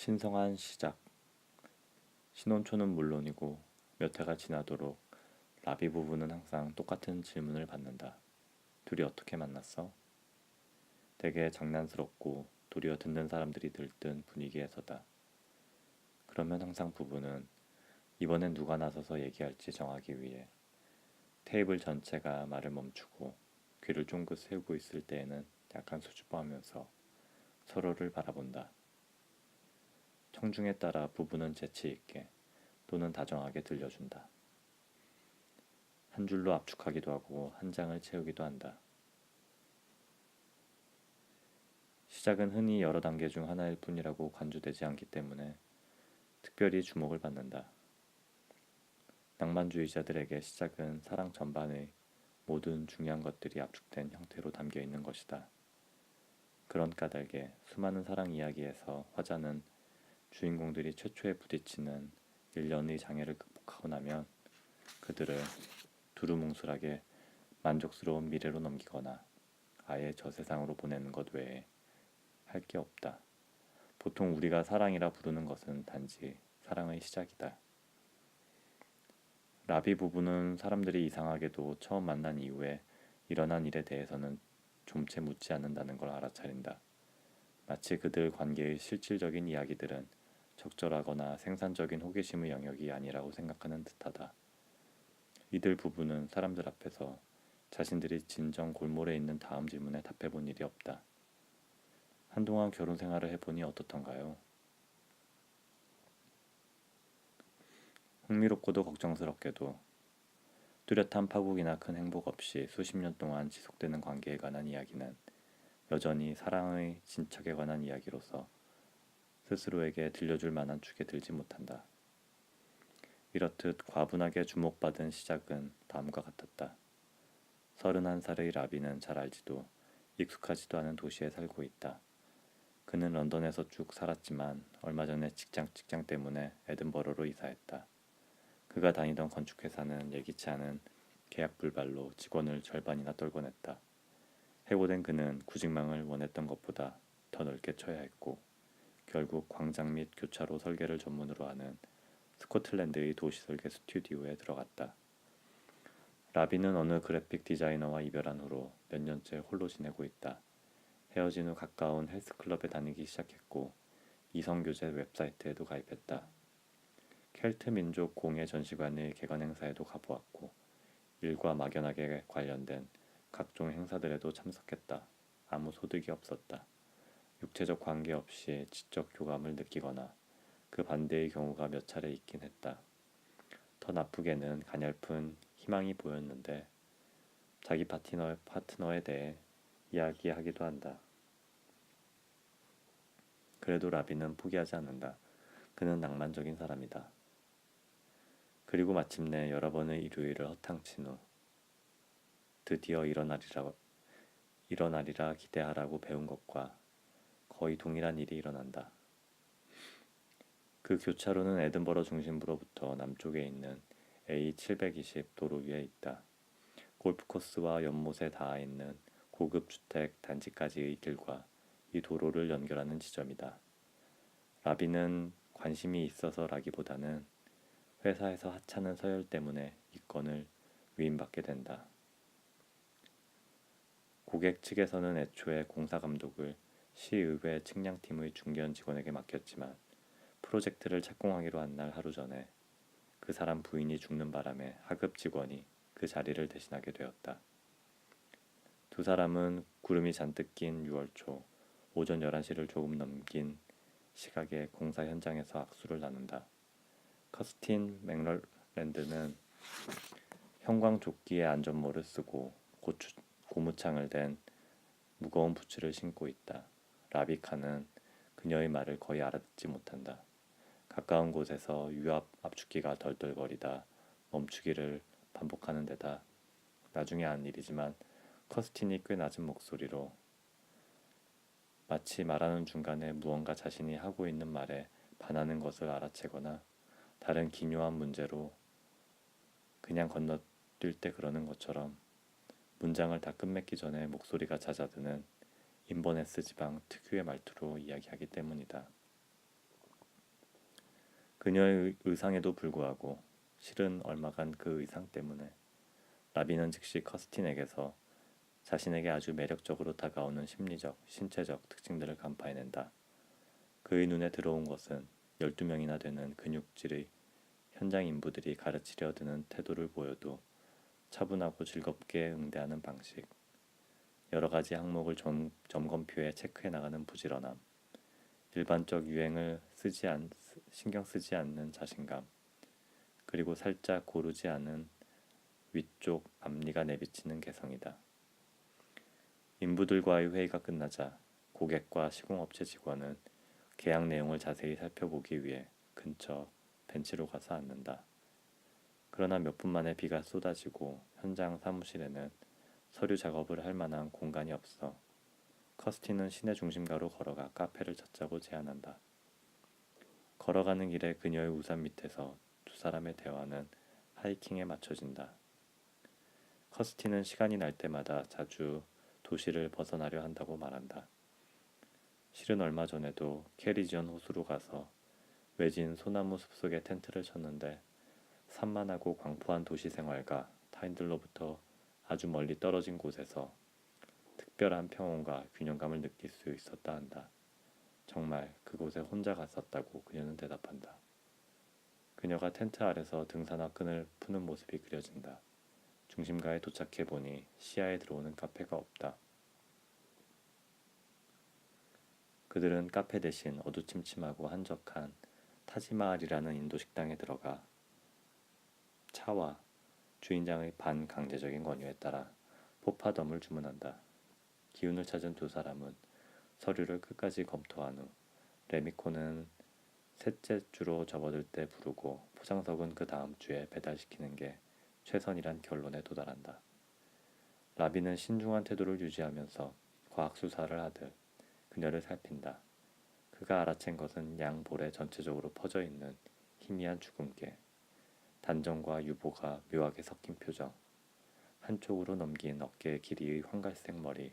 신성한 시작. 신혼초는 물론이고 몇 해가 지나도록 라비 부부는 항상 똑같은 질문을 받는다. 둘이 어떻게 만났어? 되게 장난스럽고 도리어 듣는 사람들이 들뜬 분위기에서다. 그러면 항상 부부는 이번엔 누가 나서서 얘기할지 정하기 위해 테이블 전체가 말을 멈추고 귀를 쫑긋 세우고 있을 때에는 약간 수줍어하면서 서로를 바라본다. 청중에 따라 부부는 재치 있게 또는 다정하게 들려준다. 한 줄로 압축하기도 하고 한 장을 채우기도 한다. 시작은 흔히 여러 단계 중 하나일 뿐이라고 간주되지 않기 때문에 특별히 주목을 받는다. 낭만주의자들에게 시작은 사랑 전반의 모든 중요한 것들이 압축된 형태로 담겨 있는 것이다. 그런 까닭에 수많은 사랑 이야기에서 화자는 주인공들이 최초에 부딪히는 일련의 장애를 극복하고 나면 그들을 두루뭉술하게 만족스러운 미래로 넘기거나 아예 저 세상으로 보내는 것 외에 할 게 없다. 보통 우리가 사랑이라 부르는 것은 단지 사랑의 시작이다. 라비 부부는 사람들이 이상하게도 처음 만난 이후에 일어난 일에 대해서는 좀채 묻지 않는다는 걸 알아차린다. 마치 그들 관계의 실질적인 이야기들은 적절하거나 생산적인 호기심의 영역이 아니라고 생각하는 듯하다. 이들 부부는 사람들 앞에서 자신들이 진정 골몰에 있는 다음 질문에 답해본 일이 없다. 한동안 결혼 생활을 해보니 어떻던가요? 흥미롭고도 걱정스럽게도 뚜렷한 파국이나 큰 행복 없이 수십 년 동안 지속되는 관계에 관한 이야기는 여전히 사랑의 진척에 관한 이야기로서 스스로에게 들려줄 만한 축에 들지 못한다. 이렇듯 과분하게 주목받은 시작은 다음과 같았다. 서른한 살의 라비는 잘 알지도 익숙하지도 않은 도시에 살고 있다. 그는 런던에서 쭉 살았지만 얼마 전에 직장 직장 때문에 에든버러로 이사했다. 그가 다니던 건축회사는 예기치 않은 계약 불발로 직원을 절반이나 떨궈냈다. 해고된 그는 구직망을 원했던 것보다 더 넓게 쳐야 했고 결국 광장 및 교차로 설계를 전문으로 하는 스코틀랜드의 도시 설계 스튜디오에 들어갔다. 라비는 어느 그래픽 디자이너와 이별한 후로 몇 년째 홀로 지내고 있다. 헤어진 후 가까운 헬스클럽에 다니기 시작했고 이성교제 웹사이트에도 가입했다. 켈트 민족 공예 전시관의 개관 행사에도 가보았고 일과 막연하게 관련된 각종 행사들에도 참석했다. 아무 소득이 없었다. 육체적 관계 없이 지적 교감을 느끼거나 그 반대의 경우가 몇 차례 있긴 했다. 더 나쁘게는 가냘픈 희망이 보였는데 자기 파트너, 파트너에 대해 이야기하기도 한다. 그래도 라비는 포기하지 않는다. 그는 낭만적인 사람이다. 그리고 마침내 여러 번의 일요일을 허탕친 후 드디어 일어나리라 일어나리라 기대하라고 배운 것과 거의 동일한 일이 일어난다. 그 교차로는 에든버러 중심부로부터 남쪽에 있는 A720 도로 위에 있다. 골프 코스와 연못에 닿아 있는 고급 주택 단지까지의 길과 이 도로를 연결하는 지점이다. 라비는 관심이 있어서라기보다는 회사에서 하찮은 서열 때문에 이 건을 위임받게 된다. 고객 측에서는 애초에 공사 감독을 시의회 측량팀의 중견 직원에게 맡겼지만 프로젝트를 착공하기로 한 날 하루 전에 그 사람 부인이 죽는 바람에 하급 직원이 그 자리를 대신하게 되었다. 두 사람은 구름이 잔뜩 낀 6월 초 오전 11시를 조금 넘긴 시각에 공사 현장에서 악수를 나눈다. 커스틴 맥럴랜드는 형광조끼에 안전모를 쓰고 고추, 고무창을 댄 무거운 부츠를 신고 있다. 라비카는 그녀의 말을 거의 알아듣지 못한다. 가까운 곳에서 유압 압축기가 덜덜거리다 멈추기를 반복하는 데다 나중에 한 일이지만 커스틴이 꽤 낮은 목소리로 마치 말하는 중간에 무언가 자신이 하고 있는 말에 반하는 것을 알아채거나 다른 기묘한 문제로 그냥 건너뛸 때 그러는 것처럼 문장을 다 끝맺기 전에 목소리가 잦아드는 인버네스 지방 특유의 말투로 이야기하기 때문이다. 그녀의 의- 의상에도 불구하고 실은 얼마간 그 의상 때문에 라비는 즉시 커스틴에게서 자신에게 아주 매력적으로 다가오는 심리적, 신체적 특징들을 간파해낸다. 그의 눈에 들어온 것은 12명이나 되는 근육질의 현장 인부들이 가르치려 드는 태도를 보여도 차분하고 즐겁게 응대하는 방식, 여러 가지 항목을 점, 점검표에 체크해 나가는 부지런함, 일반적 유행을 쓰지 않, 신경 쓰지 않는 자신감, 그리고 살짝 고르지 않은 위쪽 앞니가 내비치는 개성이다. 인부들과의 회의가 끝나자 고객과 시공업체 직원은 계약 내용을 자세히 살펴보기 위해 근처 벤치로 가서 앉는다. 그러나 몇 분 만에 비가 쏟아지고 현장 사무실에는 서류 작업을 할 만한 공간이 없어 커스틴은 시내 중심가로 걸어가 카페를 찾자고 제안한다. 걸어가는 길에 그녀의 우산 밑에서 두 사람의 대화는 하이킹에 맞춰진다. 커스틴은 시간이 날 때마다 자주 도시를 벗어나려 한다고 말한다. 실은 얼마 전에도 캐리지언 호수로 가서 외진 소나무 숲속에 텐트를 쳤는데 산만하고 광포한 도시 생활과 타인들로부터 아주 멀리 떨어진 곳에서 특별한 평온과 균형감을 느낄 수 있었다 한다. 정말 그곳에 혼자 갔었다고 그녀는 대답한다. 그녀가 텐트 아래서 등산화 끈을 푸는 모습이 그려진다. 중심가에 도착해 보니 시야에 들어오는 카페가 없다. 그들은 카페 대신 어두침침하고 한적한 타지마을이라는 인도 식당에 들어가 차와 주인장의 반강제적인 권유에 따라 포파덤을 주문한다. 기운을 찾은 두 사람은 서류를 끝까지 검토한 후 레미코는 셋째 주로 접어들 때 부르고 포장석은 그 다음 주에 배달시키는 게 최선이란 결론에 도달한다. 라비는 신중한 태도를 유지하면서 과학 수사를 하듯 그녀를 살핀다. 그가 알아챈 것은 양 볼에 전체적으로 퍼져 있는 희미한 주근깨, 단정과 유보가 묘하게 섞인 표정, 한쪽으로 넘긴 어깨 길이의 황갈색 머리,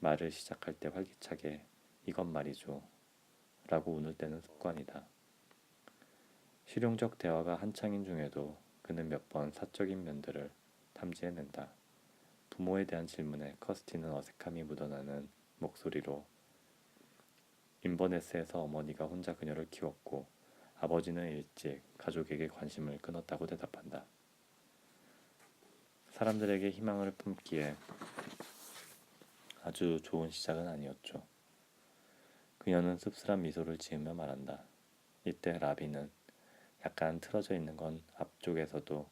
말을 시작할 때 활기차게 이것 말이죠. 라고 운을 떼는 습관이다. 실용적 대화가 한창인 중에도 그는 몇 번 사적인 면들을 탐지해낸다. 부모에 대한 질문에 커스틴은 어색함이 묻어나는 목소리로 인버네스에서 어머니가 혼자 그녀를 키웠고 아버지는 일찍 가족에게 관심을 끊었다고 대답한다. 사람들에게 희망을 품기에 아주 좋은 시작은 아니었죠. 그녀는 씁쓸한 미소를 지으며 말한다. 이때 라비는 약간 틀어져 있는 건 앞쪽에서도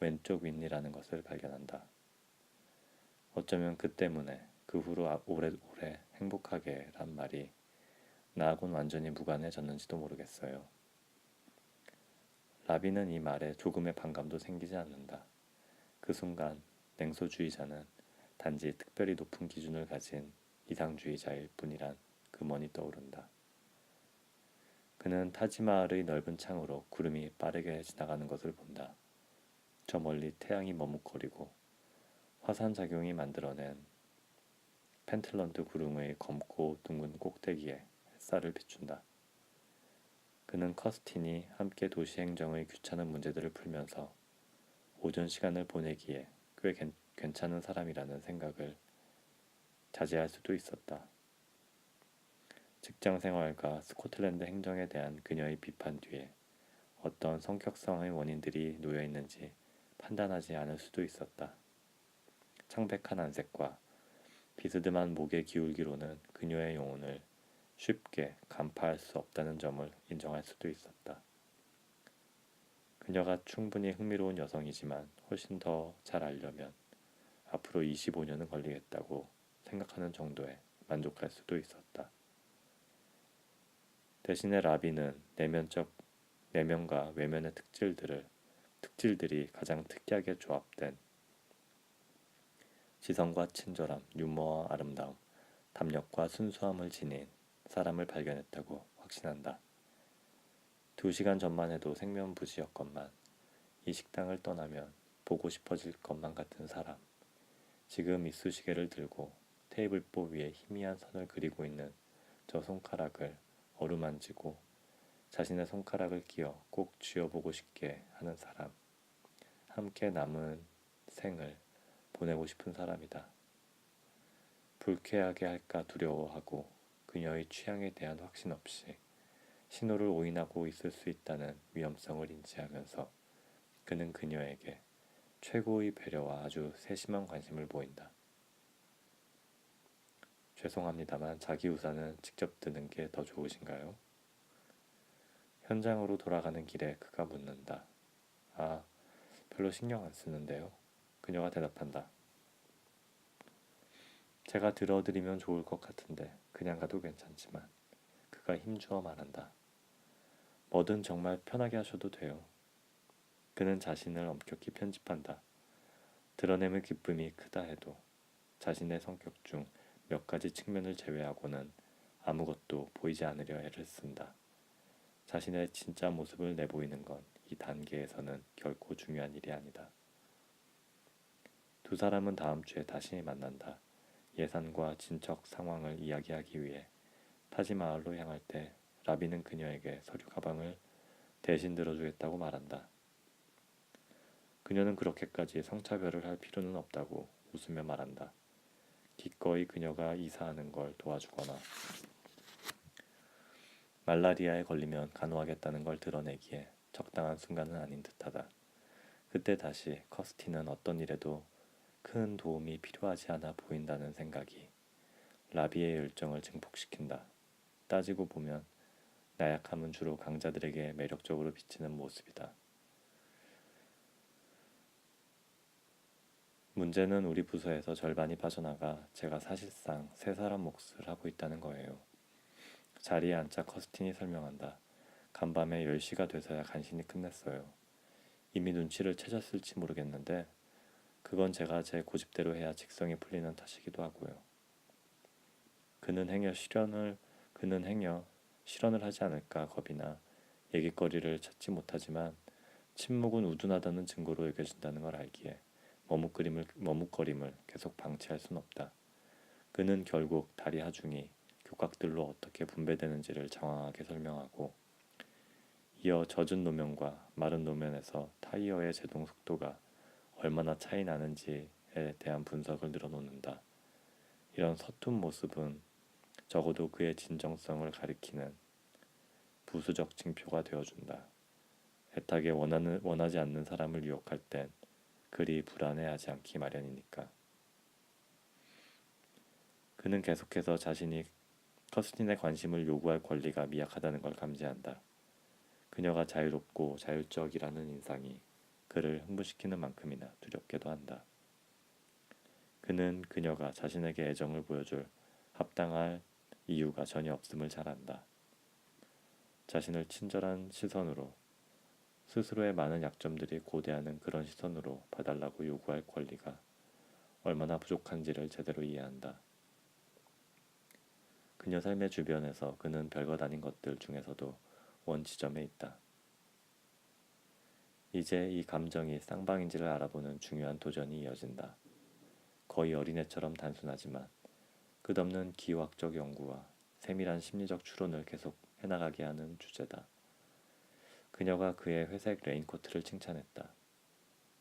왼쪽 윗니라는 것을 발견한다. 어쩌면 그 때문에 그 후로 아- 오래오래 행복하게란 말이 나하고는 완전히 무관해졌는지도 모르겠어요. 라비는 이 말에 조금의 반감도 생기지 않는다. 그 순간 냉소주의자는 단지 특별히 높은 기준을 가진 이상주의자일 뿐이란 금원이 떠오른다. 그는 타지마을의 넓은 창으로 구름이 빠르게 지나가는 것을 본다. 저 멀리 태양이 머뭇거리고 화산 작용이 만들어낸 펜틀런트 구름의 검고 둥근 꼭대기에 햇살을 비춘다. 그는 커스틴이 함께 도시 행정의 귀찮은 문제들을 풀면서 오전 시간을 보내기에 꽤 괜, 괜찮은 사람이라는 생각을 자제할 수도 있었다. 직장 생활과 스코틀랜드 행정에 대한 그녀의 비판 뒤에 어떤 성격성의 원인들이 놓여 있는지 판단하지 않을 수도 있었다. 창백한 안색과 비스듬한 목의 기울기로는 그녀의 영혼을 쉽게 간파할 수 없다는 점을 인정할 수도 있었다. 그녀가 충분히 흥미로운 여성이지만 훨씬 더 잘 알려면 앞으로 25년은 걸리겠다고 생각하는 정도에 만족할 수도 있었다. 대신에 라비는 내면적 내면과 외면의 특질들을 특질들이 가장 특이하게 조합된 지성과 친절함, 유머와 아름다움, 담력과 순수함을 지닌 사람을 발견했다고 확신한다. 두 시간 전만 해도 생면부지였건만 이 식당을 떠나면 보고 싶어질 것만 같은 사람. 지금 이쑤시개를 들고 테이블보 위에 희미한 선을 그리고 있는 저 손가락을 어루만지고 자신의 손가락을 끼어 꼭 쥐어보고 싶게 하는 사람, 함께 남은 생을 보내고 싶은 사람이다. 불쾌하게 할까 두려워하고 그녀의 취향에 대한 확신 없이 신호를 오인하고 있을 수 있다는 위험성을 인지하면서 그는 그녀에게 최고의 배려와 아주 세심한 관심을 보인다. 죄송합니다만 자기 우산은 직접 드는 게 더 좋으신가요? 현장으로 돌아가는 길에 그가 묻는다. 아, 별로 신경 안 쓰는데요. 그녀가 대답한다. 제가 들어드리면 좋을 것 같은데 그냥 가도 괜찮지만 그가 힘주어 말한다. 뭐든 정말 편하게 하셔도 돼요. 그는 자신을 엄격히 편집한다. 드러내는 기쁨이 크다 해도 자신의 성격 중 몇 가지 측면을 제외하고는 아무것도 보이지 않으려 애를 쓴다. 자신의 진짜 모습을 내보이는 건 이 단계에서는 결코 중요한 일이 아니다. 두 사람은 다음 주에 다시 만난다. 예산과 진척 상황을 이야기하기 위해 타지마을로 향할 때 라비는 그녀에게 서류 가방을 대신 들어주겠다고 말한다. 그녀는 그렇게까지 성차별을 할 필요는 없다고 웃으며 말한다. 기꺼이 그녀가 이사하는 걸 도와주거나 말라리아에 걸리면 간호하겠다는 걸 드러내기에 적당한 순간은 아닌 듯하다. 그때 다시 커스티는 어떤 일에도 큰 도움이 필요하지 않아 보인다는 생각이 라비의 열정을 증폭시킨다. 따지고 보면 나약함은 주로 강자들에게 매력적으로 비치는 모습이다. 문제는 우리 부서에서 절반이 빠져나가 제가 사실상 세 사람 몫을 하고 있다는 거예요. 자리에 앉자 커스틴이 설명한다. 간밤에 10시가 돼서야 간신히 끝냈어요. 이미 눈치를 채셨을지 모르겠는데 그건 제가 제 고집대로 해야 직성이 풀리는 탓이기도 하고요. 그는 행여 실현을 그는 행여 실현을 하지 않을까 겁이나 얘기거리를 찾지 못하지만 침묵은 우둔하다는 증거로 여겨진다는 걸 알기에 머뭇거림을, 머뭇거림을 계속 방치할 순 없다. 그는 결국 다리 하중이 교각들로 어떻게 분배되는지를 장황하게 설명하고 이어 젖은 노면과 마른 노면에서 타이어의 제동 속도가 얼마나 차이 나는지에 대한 분석을 늘어놓는다. 이런 서툰 모습은 적어도 그의 진정성을 가리키는 부수적 징표가 되어준다. 애타게 원하는, 원하지 않는 사람을 유혹할 땐 그리 불안해하지 않기 마련이니까. 그는 계속해서 자신이 커스틴의 관심을 요구할 권리가 미약하다는 걸 감지한다. 그녀가 자유롭고 자율적이라는 인상이 그를 흥분시키는 만큼이나 두렵게도 한다. 그는 그녀가 자신에게 애정을 보여줄 합당할 이유가 전혀 없음을 잘 안다. 자신을 친절한 시선으로 스스로의 많은 약점들이 고대하는 그런 시선으로 봐달라고 요구할 권리가 얼마나 부족한지를 제대로 이해한다. 그녀 삶의 주변에서 그는 별것 아닌 것들 중에서도 원지점에 있다. 이제 이 감정이 쌍방인지를 알아보는 중요한 도전이 이어진다. 거의 어린애처럼 단순하지만 끝없는 기호학적 연구와 세밀한 심리적 추론을 계속 해나가게 하는 주제다. 그녀가 그의 회색 레인코트를 칭찬했다.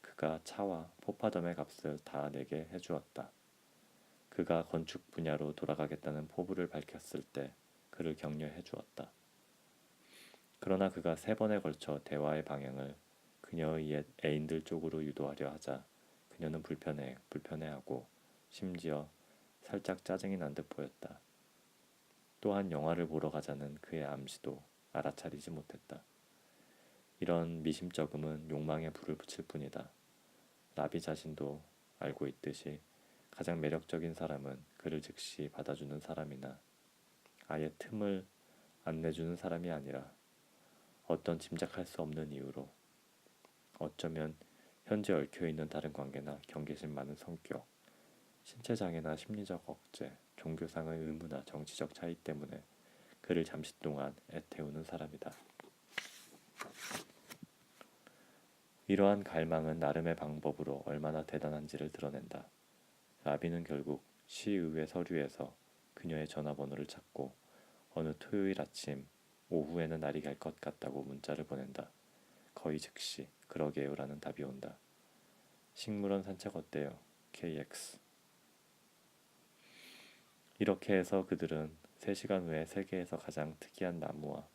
그가 차와 포파덤의 값을 다 내게 해주었다. 그가 건축 분야로 돌아가겠다는 포부를 밝혔을 때 그를 격려해 주었다. 그러나 그가 세 번에 걸쳐 대화의 방향을 그녀의 옛 애인들 쪽으로 유도하려 하자 그녀는 불편해 불편해하고 심지어 살짝 짜증이 난 듯 보였다. 또한 영화를 보러 가자는 그의 암시도 알아차리지 못했다. 이런 미심쩍음은 욕망에 불을 붙일 뿐이다. 라비 자신도 알고 있듯이 가장 매력적인 사람은 그를 즉시 받아주는 사람이나 아예 틈을 안 내주는 사람이 아니라 어떤 짐작할 수 없는 이유로 어쩌면 현재 얽혀 있는 다른 관계나 경계심 많은 성격, 신체 장애나 심리적 억제, 종교상의 의무나 정치적 차이 때문에 그를 잠시 동안 애태우는 사람이다. 이러한 갈망은 나름의 방법으로 얼마나 대단한지를 드러낸다. 라비는 결국 시의회 서류에서 그녀의 전화번호를 찾고 어느 토요일 아침 오후에는 날이 갈 것 같다고 문자를 보낸다. 거의 즉시 그러게요라는 답이 온다. 식물원 산책 어때요? KX 이렇게 해서 그들은 3시간 후에 세계에서 가장 특이한 나무와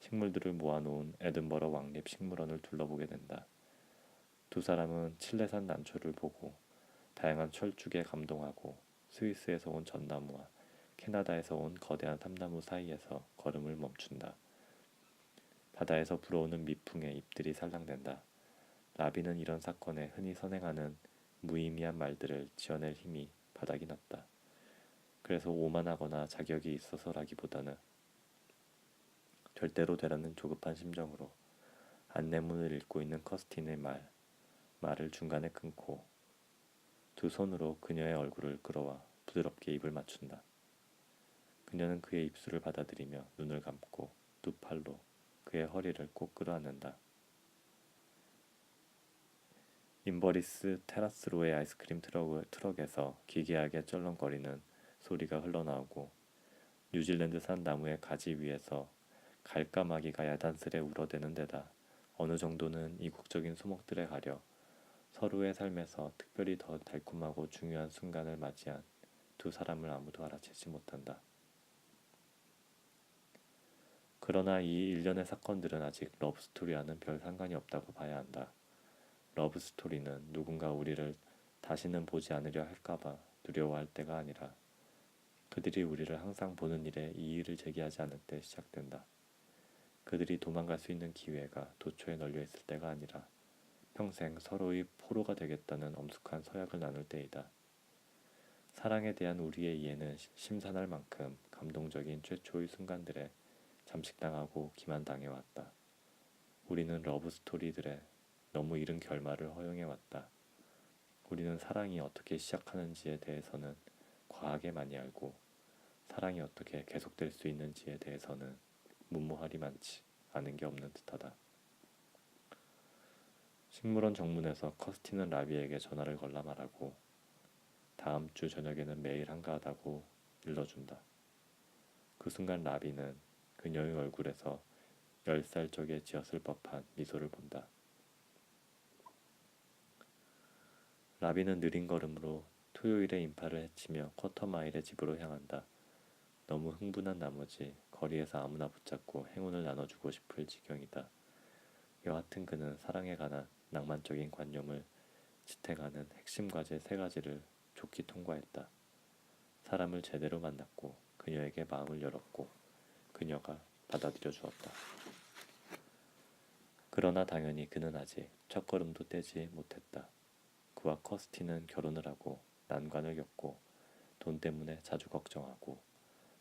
식물들을 모아놓은 에든버러 왕립 식물원을 둘러보게 된다. 두 사람은 칠레산 난초를 보고 다양한 철쭉에 감동하고 스위스에서 온 전나무와 캐나다에서 온 거대한 삼나무 사이에서 걸음을 멈춘다. 바다에서 불어오는 미풍에 잎들이 살랑댄다. 라비는 이런 사건에 흔히 선행하는 무의미한 말들을 지어낼 힘이 바닥이 났다. 그래서 오만하거나 자격이 있어서라기보다는 절대로 되라는 조급한 심정으로 안내문을 읽고 있는 커스틴의 말, 말을 중간에 끊고 두 손으로 그녀의 얼굴을 끌어와 부드럽게 입을 맞춘다. 그녀는 그의 입술을 받아들이며 눈을 감고 두 팔로 그의 허리를 꼭 끌어안는다. 인버리스 테라스로의 아이스크림 트럭, 트럭 에서 기괴하게 쩔렁거리는 소리가 흘러나오고 뉴질랜드산 나무의 가지 위에서 갈까마귀가 야단스레 울어대는 데다 어느 정도는 이국적인 소목들에 가려 서로의 삶에서 특별히 더 달콤하고 중요한 순간을 맞이한 두 사람을 아무도 알아채지 못한다. 그러나 이 일련의 사건들은 아직 러브스토리와는 별 상관이 없다고 봐야 한다. 러브스토리는 누군가 우리를 다시는 보지 않으려 할까봐 두려워할 때가 아니라 그들이 우리를 항상 보는 일에 이의를 제기하지 않을 때 시작된다. 그들이 도망갈 수 있는 기회가 도처에 널려 있을 때가 아니라 평생 서로의 포로가 되겠다는 엄숙한 서약을 나눌 때이다. 사랑에 대한 우리의 이해는 심산할 만큼 감동적인 최초의 순간들에 잠식당하고 기만당해왔다. 우리는 러브스토리들의 너무 이른 결말을 허용해왔다. 우리는 사랑이 어떻게 시작하는지에 대해서는 과하게 많이 알고 사랑이 어떻게 계속될 수 있는지에 대해서는 문무할이 많지 않은 게 없는 듯하다. 식물원 정문에서 커스틴은 라비에게 전화를 걸라 말하고 다음 주 저녁에는 매일 한가하다고 일러준다. 그 순간 라비는 그녀의 얼굴에서 열살 적에 지었을 법한 미소를 본다. 라비는 느린 걸음으로 토요일의 인파를 헤치며 쿼터마일의 집으로 향한다. 너무 흥분한 나머지 거리에서 아무나 붙잡고 행운을 나눠주고 싶을 지경이다. 여하튼 그는 사랑에 관한 낭만적인 관념을 지탱하는 핵심 과제 세 가지를 좋게 통과했다. 사람을 제대로 만났고 그녀에게 마음을 열었고 그녀가 받아들여 주었다. 그러나 당연히 그는 아직 첫걸음도 떼지 못했다. 그와 커스틴은 결혼을 하고 난관을 겪고 돈 때문에 자주 걱정하고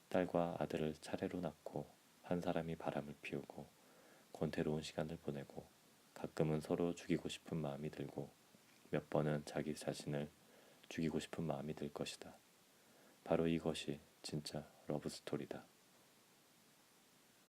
딸과 아들을 차례로 낳고 한 사람이 바람을 피우고 권태로운 시간을 보내고 가끔은 서로 죽이고 싶은 마음이 들고 몇 번은 자기 자신을 죽이고 싶은 마음이 들 것이다. 바로 이것이 진짜 러브 스토리다.